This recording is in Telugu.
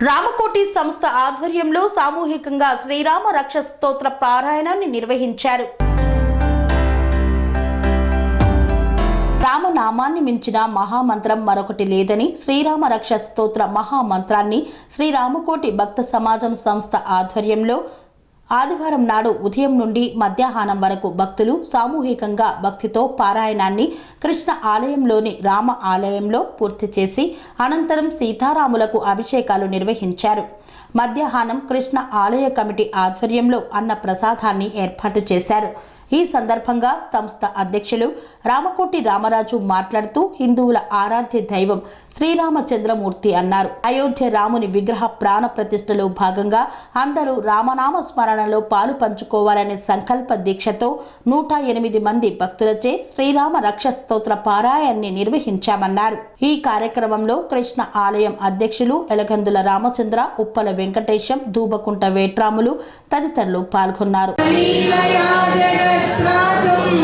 రామకోటి సంస్థ ఆధ్వర్యంలో సామూహికంగా శ్రీరామ రక్ష స్తోత్ర పారాయణాన్ని నిర్వహించారు. రామనామాన్ని మించిన మహామంత్రం మరొకటి లేదని శ్రీరామ రక్ష స్తోత్ర మహామంత్రాన్ని శ్రీరామకోటి భక్త సమాజం సంస్థ ఆధ్వర్యంలో ఆదివారం నాడు ఉదయం నుండి మధ్యాహ్నం వరకు భక్తులు సామూహికంగా భక్తితో పారాయణాన్ని కృష్ణ ఆలయంలోని రామ ఆలయంలో పూర్తి చేసి అనంతరం సీతారాములకు అభిషేకాలు నిర్వహించారు. మధ్యాహ్నం కృష్ణ ఆలయ కమిటీ ఆధ్వర్యంలో అన్న ప్రసాదాన్ని ఏర్పాటు చేశారు. ఈ సందర్భంగా సంస్థ అధ్యక్షులు రామకోటి రామరాజు మాట్లాడుతూ హిందువుల ఆరాధ్య దైవం శ్రీరామచంద్రమూర్తి అన్నారు. అయోధ్య రాముని విగ్రహ ప్రాణ ప్రతిష్టలో భాగంగా అందరూ రామనామ స్మరణలో పాలు పంచుకోవాలనే సంకల్ప దీక్షతో నూట ఎనిమిది మంది భక్తులచే శ్రీరామ రక్ష స్తోత్ర పారాయణాన్ని నిర్వహించామన్నారు. ఈ కార్యక్రమంలో కృష్ణ ఆలయం అధ్యక్షులు ఎలగందుల రామచంద్ర ఉప్పల వెంకటేశం దూబకుంట వేట్రాములు తదితరులు పాల్గొన్నారు. Petrada